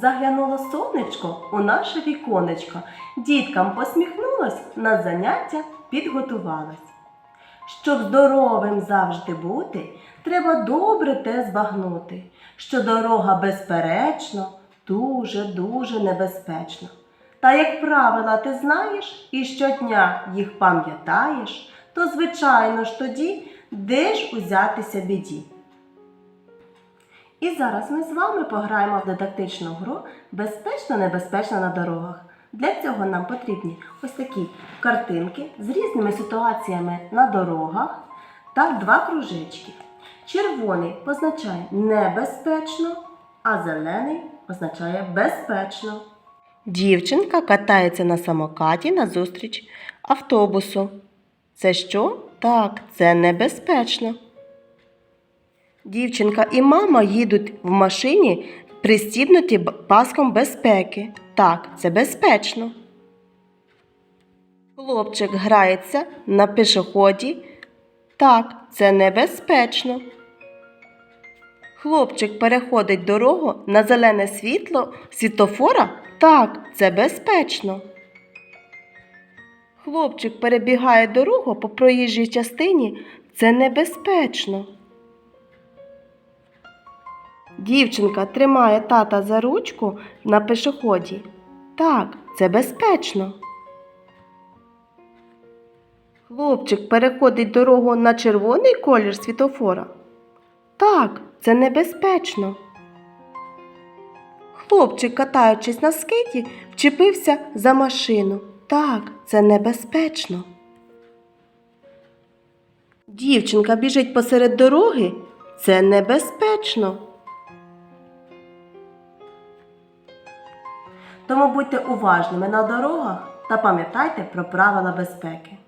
заглянуло сонечко у наше віконечко. Діткам посміхнулось, на заняття підготувалось. Щоб здоровим завжди бути, треба добре те збагнути, що дорога безперечно дуже-дуже небезпечна. Та як правила ти знаєш і щодня їх пам'ятаєш, то звичайно ж тоді де ж узятися біді. І зараз ми з вами пограємо в дидактичну гру Безпечно небезпечно на дорогах. Для цього нам потрібні ось такі картинки з різними ситуаціями на дорогах та два кружечки. Червоний позначає небезпечно, а зелений означає безпечно. Дівчинка катається на самокаті назустріч автобусу. Це що? Так, це небезпечно. Дівчинка і мама їдуть в машині, пристібнуті паском безпеки. Так, це безпечно. Хлопчик грається на пішоході. Так, це небезпечно. Хлопчик переходить дорогу на зелене світло світлофора. Так, це безпечно. Хлопчик перебігає дорогу по проїжджій частині. Це небезпечно. Дівчинка тримає тата за ручку на пешеході. Так, це безпечно. Хлопчик переходить дорогу на червоний колір світофора. Так, це небезпечно. Хлопчик, катаючись на скейті, вчепився за машину. Так, це небезпечно. Дівчинка біжить посеред дороги. Це небезпечно. Тому будьте уважними на дорогах та пам'ятайте про правила безпеки.